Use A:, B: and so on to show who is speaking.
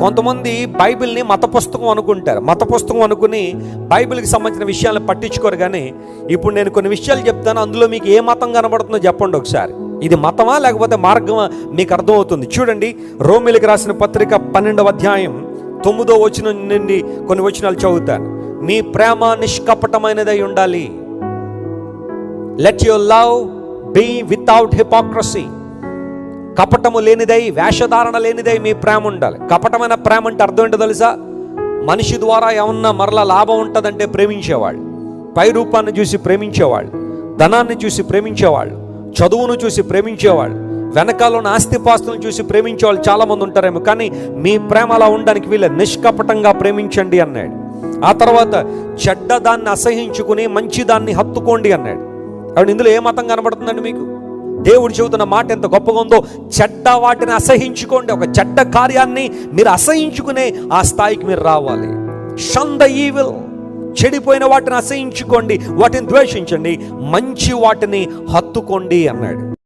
A: కొంతమంది బైబిల్ని మత పుస్తకం అనుకుంటారు. మత పుస్తకం అనుకుని బైబిల్కి సంబంధించిన విషయాలను పట్టించుకోరు కానీ ఇప్పుడు నేను కొన్ని విషయాలు చెప్తాను అందులో మీకు ఏ మతం కనబడుతుందో చెప్పండి ఒకసారి. ఇది మతమా లేకపోతే మార్గమా? మీకు అర్థమవుతుంది. చూడండి రోమిలికి రాసిన పత్రిక పన్నెండవ అధ్యాయం తొమ్మిదో వచనం నుండి కొన్ని వచనాలు చదువుతాను. మీ ప్రేమ నిష్కపటమైనదై ఉండాలి. Let your love be without hypocrisy కపటము లేనిదై వేషధారణ లేనిదై మీ ప్రేమ ఉండాలి. కపటమైన ప్రేమ అంటే అర్థం ఏంటో తెలుసా? మనిషి ద్వారా ఏమన్నా మరలా లాభం ఉంటుందంటే ప్రేమించేవాళ్ళు. పై రూపాన్ని చూసి ప్రేమించేవాళ్ళు. ధనాన్ని చూసి ప్రేమించేవాళ్ళు. చదువును చూసి ప్రేమించేవాళ్ళు. వెనకాల ఉన్న ఆస్తిపాస్తులను చూసి ప్రేమించేవాళ్ళు చాలామంది ఉంటారేమో కానీ మీ ప్రేమ అలా ఉండడానికి వీళ్ళ నిష్కపటంగా ప్రేమించండి అన్నాడు. ఆ తర్వాత చెడ్డ దాన్ని అసహించుకుని మంచి దాన్ని హత్తుకోండి అన్నాడు. అవును ఇందులో ఏ మతం కనబడుతుందండి మీకు? దేవుడు చెబుతున్న మాట ఎంత గొప్పగా ఉందో చెడ్డ వాటిని అసహించుకోండి. ఒక చెడ్డ కార్యాన్ని మీరు అసహించుకునే ఆ స్థాయికి మీరు రావాలి. షన్ ద ఈవిల్ చెడిపోయిన వాటిని అసహించుకోండి. వాటిని ద్వేషించండి. మంచి వాటిని హత్తుకోండి అన్నాడు.